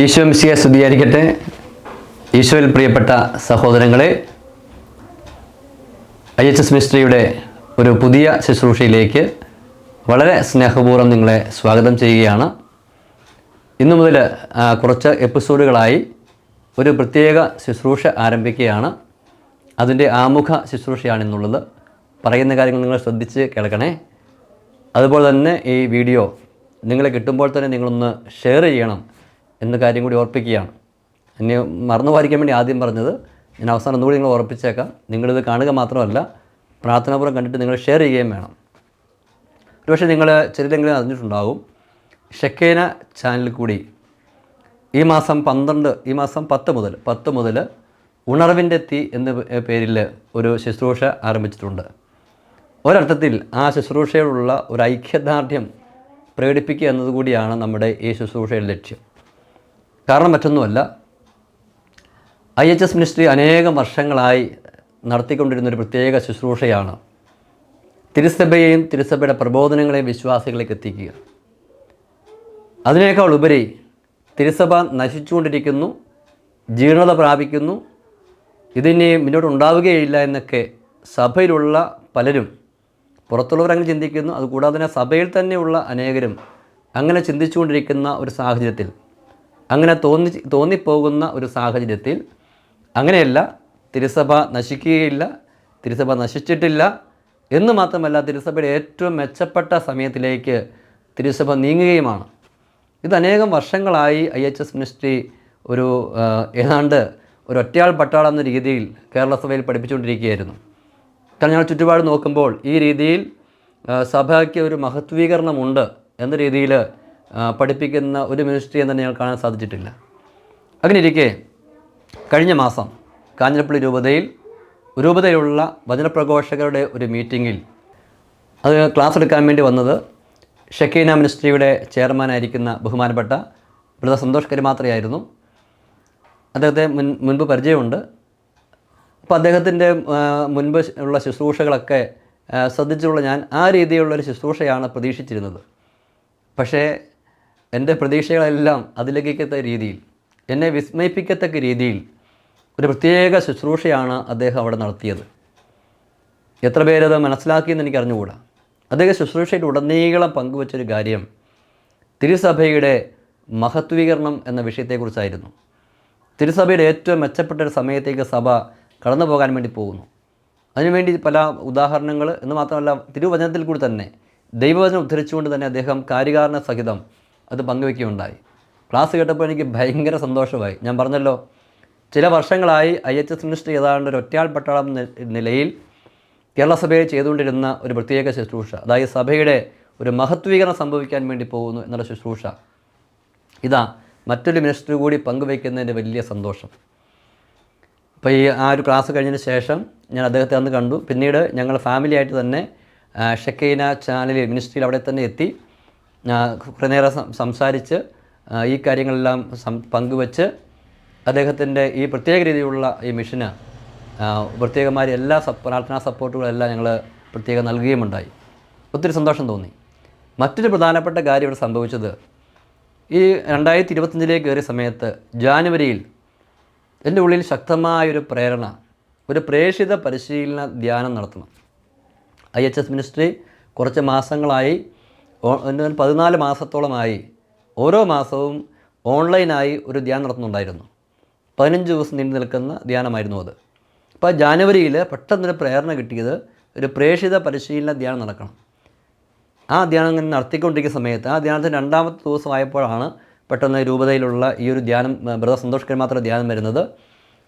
ഈശോ മിശിയെ സ്തുതിയായിരിക്കട്ടെ. ഈശോയിൽ പ്രിയപ്പെട്ട സഹോദരങ്ങളെ ഐ എച്ച് എസ് മിസ്ട്രിയുടെ ഒരു പുതിയ ശുശ്രൂഷയിലേക്ക് വളരെ സ്നേഹപൂർവം നിങ്ങളെ സ്വാഗതം ചെയ്യുകയാണ്. ഇന്നു മുതൽ കുറച്ച് എപ്പിസോഡുകളായി ഒരു പ്രത്യേക ശുശ്രൂഷ ആരംഭിക്കുകയാണ്. അതിന്റെ ആമുഖ ശുശ്രൂഷയാണെന്നുള്ളത് പറയുന്ന കാര്യങ്ങൾ നിങ്ങൾ ശ്രദ്ധിച്ച് കേൾക്കണേ. അതുപോലെ തന്നെ ഈ വീഡിയോ നിങ്ങളെ കിട്ടുമ്പോൾ തന്നെ നിങ്ങളൊന്ന് ഷെയർ ചെയ്യണം. എന്ന കാര്യം കൂടി ഓർപ്പിക്കുകയാണ്. എന്നെ മറന്നു പാലിക്കാൻ വേണ്ടി ആദ്യം പറഞ്ഞത് ഞാൻ അവസാനം ഒന്നുകൂടി നിങ്ങൾ ഓർപ്പിച്ചേക്കാം നിങ്ങളിത് കാണുക മാത്രമല്ല പ്രാർത്ഥനാപൂർവം കണ്ടിട്ട് നിങ്ങൾ ഷെയർ ചെയ്യുകയും വേണം. ഒരുപക്ഷെ നിങ്ങൾ ചിലരെങ്കിലും അറിഞ്ഞിട്ടുണ്ടാകും ഷെക്കേന ചാനലിൽ കൂടി ഈ മാസം പന്ത്രണ്ട് ഈ മാസം പത്ത് മുതൽ പത്ത് മുതൽ ഉണർവിന്റെ തീ എന്ന പേരിൽ ഒരു ശുശ്രൂഷ ആരംഭിച്ചിട്ടുണ്ട്. ഒരർത്ഥത്തിൽ ആ ശുശ്രൂഷയോടുള്ള ഒരു ഐക്യദാർഢ്യം പ്രകടിപ്പിക്കുക എന്നതുകൂടിയാണ് നമ്മുടെ ഈ ശുശ്രൂഷയുടെ ലക്ഷ്യം. കാരണം മറ്റൊന്നുമല്ല ഐ എച്ച് എസ് മിനിസ്ട്രി അനേകം വർഷങ്ങളായി നടത്തിക്കൊണ്ടിരുന്ന ഒരു പ്രത്യേക ശുശ്രൂഷയാണ്. തിരുസഭയെയും തിരുസഭയുടെ പ്രബോധനങ്ങളെയും വിശ്വാസികളിലേക്ക് എത്തിക്കുക. അതിനേക്കാൾ ഉപരി തിരുസഭ നശിച്ചുകൊണ്ടിരിക്കുന്നു ജീർണത പ്രാപിക്കുന്നു ഇതിനി മുന്നോട്ട് ഉണ്ടാവുകയില്ല എന്നൊക്കെ സഭയിലുള്ള പലരും പുറത്തുള്ളവരങ്ങനെ ചിന്തിക്കുന്നു. അതുകൂടാതെ തന്നെ സഭയിൽ തന്നെയുള്ള അനേകരും അങ്ങനെ ചിന്തിച്ചുകൊണ്ടിരിക്കുന്ന ഒരു സാഹചര്യത്തിൽ അങ്ങനെ തോന്നി തോന്നിപ്പോകുന്ന ഒരു സാഹചര്യത്തിൽ അങ്ങനെയല്ല തിരുസഭ നശിക്കുകയില്ല തിരുസഭ നശിച്ചിട്ടില്ല എന്ന് മാത്രമല്ല തിരുസഭയുടെ ഏറ്റവും മെച്ചപ്പെട്ട സമയത്തിലേക്ക് തിരുസഭ നീങ്ങുകയുമാണ്. ഇത് അനേകം വർഷങ്ങളായി ഐ എച്ച് എസ് മിനിസ്ട്രി ഒരു ഏതാണ്ട് ഒരു ഒറ്റയാൾ പട്ടാളം എന്ന രീതിയിൽ കേരള സഭയിൽ പഠിപ്പിച്ചുകൊണ്ടിരിക്കുകയായിരുന്നു. കാരണം ഞങ്ങൾ ചുറ്റുപാട് നോക്കുമ്പോൾ ഈ രീതിയിൽ സഭയ്ക്ക് ഒരു മഹത്വീകരണമുണ്ട് എന്ന രീതിയിൽ പഠിപ്പിക്കുന്ന ഒരു മിനിസ്ട്രി എന്ന് തന്നെ ഞങ്ങൾ കാണാൻ സാധിച്ചിട്ടില്ല. അങ്ങനെ ഇരിക്കെ കഴിഞ്ഞ മാസം കാഞ്ഞിരപ്പള്ളി രൂപതയിൽ രൂപതയിലുള്ള വചനപ്രഘോഷകരുടെ ഒരു മീറ്റിങ്ങിൽ അത് ക്ലാസ് എടുക്കാൻ വേണ്ടി വന്നത് ഷക്കീന മിനിസ്ട്രിയുടെ ചെയർമാനായിരിക്കുന്ന ബഹുമാനപ്പെട്ട ബ്രദർ സന്തോഷ് കരിമാത്രയായിരുന്നു അദ്ദേഹത്തെ മുൻ മുൻപ് പരിചയമുണ്ട്. അപ്പോൾ അദ്ദേഹത്തിന്റെ മുൻപ് ഉള്ള ശുശ്രൂഷകളൊക്കെ ശ്രദ്ധിച്ചുള്ള ഞാൻ ആ രീതിയിലുള്ളൊരു ശുശ്രൂഷയാണ് പ്രതീക്ഷിച്ചിരുന്നത്. പക്ഷേ എന്റെ പ്രതീക്ഷകളെല്ലാം അതിലംഘിക്കത്ത രീതിയിൽ എന്നെ വിസ്മയിപ്പിക്കത്തക്ക രീതിയിൽ ഒരു പ്രത്യേക ശുശ്രൂഷയാണ് അദ്ദേഹം അവിടെ നടത്തിയത്. എത്ര പേരത് മനസ്സിലാക്കിയെന്ന് എനിക്ക് അറിഞ്ഞുകൂടാ അദ്ദേഹം ശുശ്രൂഷയിൽ ഉടനീളം പങ്കുവച്ചൊരു കാര്യം തിരുസഭയുടെ മഹത്വീകരണം എന്ന വിഷയത്തെക്കുറിച്ചായിരുന്നു. തിരുസഭയുടെ ഏറ്റവും മെച്ചപ്പെട്ട ഒരു സമയത്തേക്ക് സഭ കടന്നു പോകാൻ വേണ്ടി പോകുന്നു. അതിനുവേണ്ടി പല ഉദാഹരണങ്ങൾ എന്ന് മാത്രമല്ല തിരുവചനത്തിൽ കൂടി തന്നെ ദൈവവചനം ഉദ്ധരിച്ചുകൊണ്ട് തന്നെ അദ്ദേഹം കാര്യകാരണ സഹിതം അത് പങ്കുവെക്കുകയുണ്ടായി. ക്ലാസ് കേട്ടപ്പോൾ എനിക്ക് ഭയങ്കര സന്തോഷമായി. ഞാൻ പറഞ്ഞല്ലോ ചില വർഷങ്ങളായി ഐ എച്ച് എസ് മിനിസ്റ്റർ ഏതാണ്ട് ഒരു ഒറ്റയാൾ പട്ടാളം നിലയിൽ കേരളസഭയെ ചെയ്തുകൊണ്ടിരുന്ന ഒരു പ്രത്യേക ശുശ്രൂഷ അതായത് സഭയുടെ ഒരു മഹത്വീകരണം സംഭവിക്കാൻ വേണ്ടി പോകുന്നു എന്നുള്ള ശുശ്രൂഷ. ഇതാ മറ്റൊരു മിനിസ്റ്റർ കൂടി പങ്കുവയ്ക്കുന്നതിന്റെ വലിയ സന്തോഷം. അപ്പോൾ ഈ ആ ഒരു ക്ലാസ് കഴിഞ്ഞതിന് ശേഷം ഞാൻ അദ്ദേഹത്തെ അന്ന് കണ്ടു. പിന്നീട് ഞങ്ങൾ ഫാമിലിയായിട്ട് തന്നെ ഷെക്കൈന ചാനലിൽ മിനിസ്ട്രിയിൽ അവിടെ തന്നെ എത്തി. കുറേ നേരം സംസാരിച്ച് ഈ കാര്യങ്ങളെല്ലാം പങ്കുവച്ച് അദ്ദേഹത്തിന്റെ ഈ പ്രത്യേക രീതിയിലുള്ള ഈ മിഷന് പ്രത്യേകമായ എല്ലാ പ്രാർത്ഥനാ സപ്പോർട്ടുകളെല്ലാം ഞങ്ങൾ പ്രത്യേകം നൽകുകയുമുണ്ടായി. ഒത്തിരി സന്തോഷം തോന്നി. മറ്റൊരു പ്രധാനപ്പെട്ട കാര്യം ഇവിടെ സംഭവിച്ചത് ഈ രണ്ടായിരത്തി ഇരുപത്തഞ്ചിലേക്ക് കയറിയ സമയത്ത് ജാനുവരിയിൽ എന്റെ ഉള്ളിൽ ശക്തമായൊരു പ്രേരണ ഒരു പ്രേക്ഷിത പരിശീലന ധ്യാനം നടത്തണം. ഐ എച്ച് എസ് മിനിസ്ട്രി കുറച്ച് മാസങ്ങളായി പതിനാല് മാസത്തോളമായി ഓരോ മാസവും ഓൺലൈനായി ഒരു ധ്യാനം നടത്തുന്നുണ്ടായിരുന്നു. പതിനഞ്ച് ദിവസം നീണ്ടു നിൽക്കുന്ന ധ്യാനമായിരുന്നു അത്. അപ്പോൾ ജാനുവരിയിൽ പെട്ടെന്നൊരു പ്രേരണ കിട്ടിയത് ഒരു പ്രേക്ഷിത പരിശീലന ധ്യാനം നടക്കണം. ആ ധ്യാനം ഇങ്ങനെ നടത്തിക്കൊണ്ടിരിക്കുന്ന സമയത്ത് ആ ധ്യാനത്തിന് രണ്ടാമത്തെ ദിവസമായപ്പോഴാണ് പെട്ടെന്ന് രൂപതയിലുള്ള ഈ ഒരു ധ്യാനം ബ്രദർ സന്തോഷ് മാത്രം ധ്യാനം വരുന്നത്.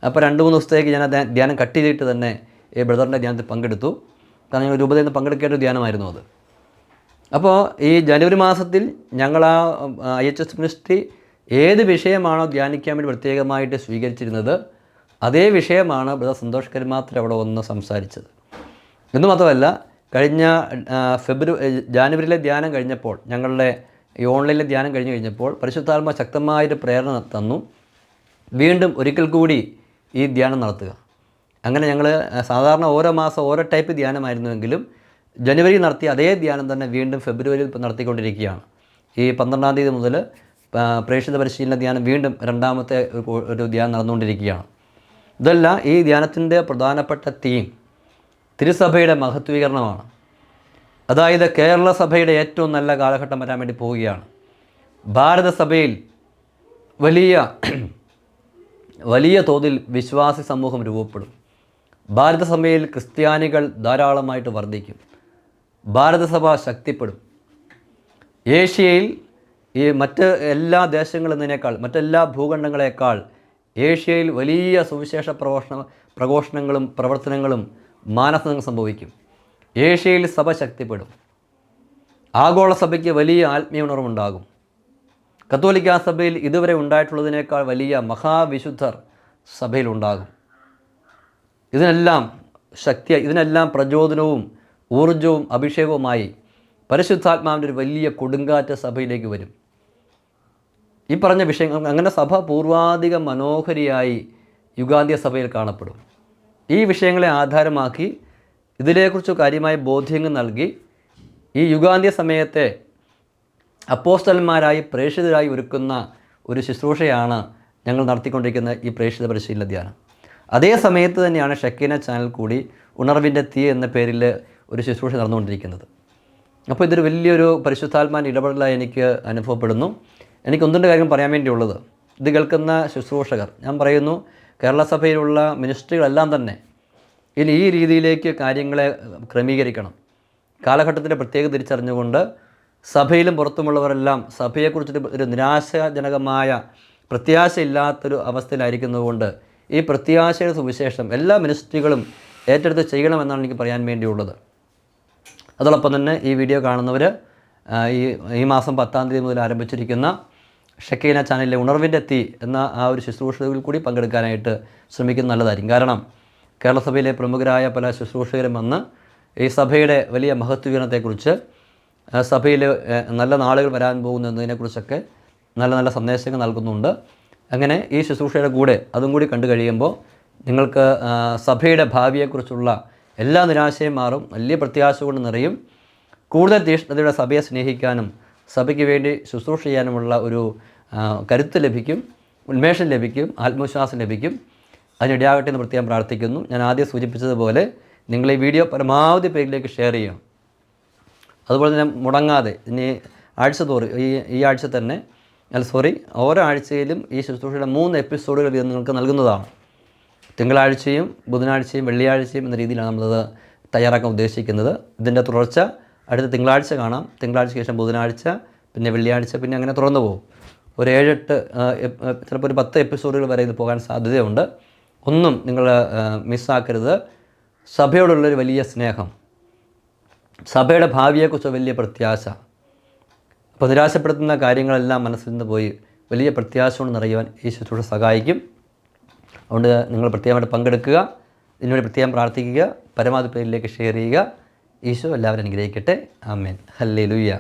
അപ്പോൾ രണ്ട് മൂന്ന് ദിവസത്തേക്ക് ഞാൻ ധ്യാനം കട്ട് ചെയ്തിട്ട് തന്നെ ഈ ബ്രദറിന്റെ ധ്യാനത്തിൽ പങ്കെടുത്തു. കാരണം രൂപതയിൽ നിന്ന് പങ്കെടുക്കേണ്ട ഒരു ധ്യാനമായിരുന്നു അത്. അപ്പോൾ ഈ ജനുവരി മാസത്തിൽ ഞങ്ങൾ ആ ഐ എച്ച് എസ് മിനിസ്ട്രി ഏത് വിഷയമാണോ ധ്യാനിക്കാൻ വേണ്ടി പ്രത്യേകമായിട്ട് സ്വീകരിച്ചിരുന്നത് അതേ വിഷയമാണ് ബ്രദർ സന്തോഷ് കരുമാത്ര അവിടെ വന്ന് സംസാരിച്ചത്. എന്ന് മാത്രമല്ല കഴിഞ്ഞ ഫെബ്രുവരി ജാനുവരിയിലെ ധ്യാനം കഴിഞ്ഞപ്പോൾ ഞങ്ങളുടെ ഈ ഓൺലൈനിലെ ധ്യാനം കഴിഞ്ഞ് കഴിഞ്ഞപ്പോൾ പരിശുദ്ധാത്മ ശക്തമായൊരു പ്രേരണ തന്നു. വീണ്ടും ഒരിക്കൽ കൂടി ഈ ധ്യാനം നടത്തുക. അങ്ങനെ ഞങ്ങൾ സാധാരണ ഓരോ മാസം ഓരോ ടൈപ്പ് ധ്യാനമായിരുന്നുവെങ്കിലും ജനുവരി നടത്തിയ അതേ ധ്യാനം തന്നെ വീണ്ടും ഫെബ്രുവരിയിൽ നടത്തിക്കൊണ്ടിരിക്കുകയാണ്. ഈ പന്ത്രണ്ടാം തീയതി മുതൽ പ്രേക്ഷിത പരിശീലന ധ്യാനം വീണ്ടും രണ്ടാമത്തെ ഒരു ധ്യാനം നടന്നുകൊണ്ടിരിക്കുകയാണ്. ഇതല്ല ഈ ധ്യാനത്തിന്റെ പ്രധാനപ്പെട്ട തീം തിരുസഭയുടെ മഹത്വീകരണമാണ്. അതായത് കേരള സഭയുടെ ഏറ്റവും നല്ല കാലഘട്ടം വരാൻ വേണ്ടി പോവുകയാണ്. ഭാരതസഭയിൽ വലിയ വലിയ തോതിൽ വിശ്വാസി സമൂഹം രൂപപ്പെടും. ഭാരതസഭയിൽ ക്രിസ്ത്യാനികൾ ധാരാളമായിട്ട് വർദ്ധിക്കും. ഭാരതസഭ ശക്തിപ്പെടും. ഏഷ്യയിൽ ഈ മറ്റ് എല്ലാ ദേശങ്ങളെന്നതിനേക്കാൾ മറ്റെല്ലാ ഭൂഖണ്ഡങ്ങളെക്കാൾ ഏഷ്യയിൽ വലിയ സുവിശേഷ പ്രഘോഷണ പ്രഘോഷണങ്ങളും പ്രവർത്തനങ്ങളും മാനസങ്ങൾ സംഭവിക്കും. ഏഷ്യയിൽ സഭ ശക്തിപ്പെടും. ആഗോള സഭയ്ക്ക് വലിയ ആത്മീയ ഉണർവുണ്ടാകും. കത്തോലിക്ക സഭയിൽ ഇതുവരെ ഉണ്ടായിട്ടുള്ളതിനേക്കാൾ വലിയ മഹാവിശുദ്ധർ സഭയിലുണ്ടാകും. ഇതിനെല്ലാം ശക്തി ഇതിനെല്ലാം പ്രചോദനവും ഊർജവും അഭിഷേകവുമായി പരിശുദ്ധാത്മാവിന്റെ ഒരു വലിയ കൊടുങ്കാറ്റ് സഭയിലേക്ക് വരും. ഈ പറഞ്ഞ വിഷയങ്ങൾ അങ്ങനെ സഭ പൂർവാധിക മനോഹരിയായി യുഗാന്ത്യ സഭയിൽ കാണപ്പെടും. ഈ വിഷയങ്ങളെ ആധാരമാക്കി ഇതിനെക്കുറിച്ച് കാര്യമായ ബോധ്യങ്ങൾ നൽകി ഈ യുഗാന്ത്യ സമയത്തെ അപ്പോസ്റ്റന്മാരായി പ്രേക്ഷിതരായി ഒരുക്കുന്ന ഒരു ശുശ്രൂഷയാണ് ഞങ്ങൾ നടത്തിക്കൊണ്ടിരിക്കുന്ന ഈ പ്രേക്ഷിത പരിശീലന ധ്യാനം. അതേ സമയത്ത് തന്നെയാണ് ഷക്കീന ചാനൽ കൂടി ഉണർവിന്റെ തീ എന്ന പേരിൽ ഒരു ശുശ്രൂഷ നടന്നുകൊണ്ടിരിക്കുന്നത്. അപ്പോൾ ഇതൊരു വലിയൊരു പരിശുദ്ധാത്മാന്റെ ഇടപെടലായി എനിക്ക് അനുഭവപ്പെടുന്നു. എനിക്ക് ഒന്നിന്റെ കാര്യം പറയാൻ വേണ്ടിയുള്ളത് ഇത് കേൾക്കുന്ന ശുശ്രൂഷകർ ഞാൻ പറയുന്നു കേരള സഭയിലുള്ള മിനിസ്ട്രികളെല്ലാം തന്നെ ഇനി ഈ രീതിയിലേക്ക് കാര്യങ്ങളെ ക്രമീകരിക്കണം. കാലഘട്ടത്തിന്റെ പ്രത്യേകത തിരിച്ചറിഞ്ഞുകൊണ്ട് സഭയിലും പുറത്തുമുള്ളവരെല്ലാം സഭയെക്കുറിച്ചൊരു ഒരു നിരാശാജനകമായ പ്രത്യാശയില്ലാത്തൊരു അവസ്ഥയിലായിരിക്കുന്നതുകൊണ്ട് ഈ പ്രത്യാശയുടെ സുവിശേഷം എല്ലാ മിനിസ്ട്രികളും ഏറ്റെടുത്ത് ചെയ്യണമെന്നാണ് എനിക്ക് പറയാൻ വേണ്ടിയുള്ളത്. അതോടൊപ്പം തന്നെ ഈ വീഡിയോ കാണുന്നവർ ഈ ഈ മാസം പത്താം തീയതി മുതൽ ആരംഭിച്ചിരിക്കുന്ന ഷക്കീന ചാനലിലെ ഉണർവിന്റെ തീ എന്ന ആ ഒരു ശുശ്രൂഷയിൽ കൂടി പങ്കെടുക്കാനായിട്ട് ശ്രമിക്കുന്നത് നല്ലതായിരിക്കും. കാരണം കേരളസഭയിലെ പ്രമുഖരായ പല ശുശ്രൂഷകരും വന്ന് ഈ സഭയുടെ വലിയ മഹത്വീകരണത്തെക്കുറിച്ച് സഭയിൽ നല്ല നാളുകൾ വരാൻ പോകുന്നതിനെക്കുറിച്ചൊക്കെ നല്ല നല്ല സന്ദേശങ്ങൾ നൽകുന്നുണ്ട്. അങ്ങനെ ഈ ശുശ്രൂഷയുടെ കൂടെ അതും കൂടി കണ്ടു കഴിയുമ്പോൾ നിങ്ങൾക്ക് സഭയുടെ ഭാവിയെക്കുറിച്ചുള്ള എല്ലാ നിരാശയും മാറും വലിയ പ്രത്യാശ കൊണ്ട് നിറയും. കൂടുതൽ തീഷ്ണതയുടെ സഭയെ സ്നേഹിക്കാനും സഭയ്ക്ക് വേണ്ടി ശുശ്രൂഷ ചെയ്യാനുമുള്ള ഒരു കരുത്ത് ലഭിക്കും ഉന്മേഷം ലഭിക്കും ആത്മവിശ്വാസം ലഭിക്കും. അതിനിടയാകട്ടെ എന്ന് പ്രത്യേകം പ്രാർത്ഥിക്കുന്നു. ഞാൻ ആദ്യം സൂചിപ്പിച്ചതുപോലെ നിങ്ങൾ ഈ വീഡിയോ പരമാവധി പേരിലേക്ക് ഷെയർ ചെയ്യണം അതുപോലെ തന്നെ മുടങ്ങാതെ ഇനി ആഴ്ച തോറും ഈ ഈ ആഴ്ച തന്നെ അല്ല സോറി ഓരോ ആഴ്ചയിലും ഈ ശുശ്രൂഷയുടെ മൂന്ന് എപ്പിസോഡുകൾ വീതം നിങ്ങൾക്ക് നൽകുന്നതാണ്. തിങ്കളാഴ്ചയും ബുധനാഴ്ചയും വെള്ളിയാഴ്ചയും എന്ന രീതിയിലാണ് നമ്മളത് തയ്യാറാക്കാൻ ഉദ്ദേശിക്കുന്നത്. ഇതിന്റെ തുടർച്ച അടുത്ത തിങ്കളാഴ്ച കാണാം. തിങ്കളാഴ്ച ശേഷം ബുധനാഴ്ച പിന്നെ വെള്ളിയാഴ്ച പിന്നെ അങ്ങനെ തുറന്നു പോകും. ഒരു ഏഴെട്ട് ചിലപ്പോൾ ഒരു പത്ത് എപ്പിസോഡുകൾ വരെ ഇത് പോകാൻ സാധ്യതയുണ്ട്. ഒന്നും നിങ്ങൾ മിസ്സാക്കരുത്. സഭയോടുള്ളൊരു വലിയ സ്നേഹം. സഭയുടെ ഭാവിയെക്കുറിച്ച് വലിയ പ്രത്യാശ. അപ്പോൾ നിരാശപ്പെടുത്തുന്ന കാര്യങ്ങളെല്ലാം മനസ്സിൽ നിന്ന് പോയി വലിയ പ്രത്യാശ കൊണ്ട് നിറയുവാൻ ഈ ശുശ്രൂഷ സഹായിക്കും. അതുകൊണ്ട് നിങ്ങൾ പ്രത്യേകമായിട്ട് പങ്കെടുക്കുക. ഇതിനുവേണ്ടി പ്രത്യേകം പ്രാർത്ഥിക്കുക. പരമാവധി പേരിലേക്ക് ഷെയർ ചെയ്യുക. ഈശോ എല്ലാവരും അനുഗ്രഹിക്കട്ടെ. ആമേൻ. ഹല്ലേ ലുയ്യ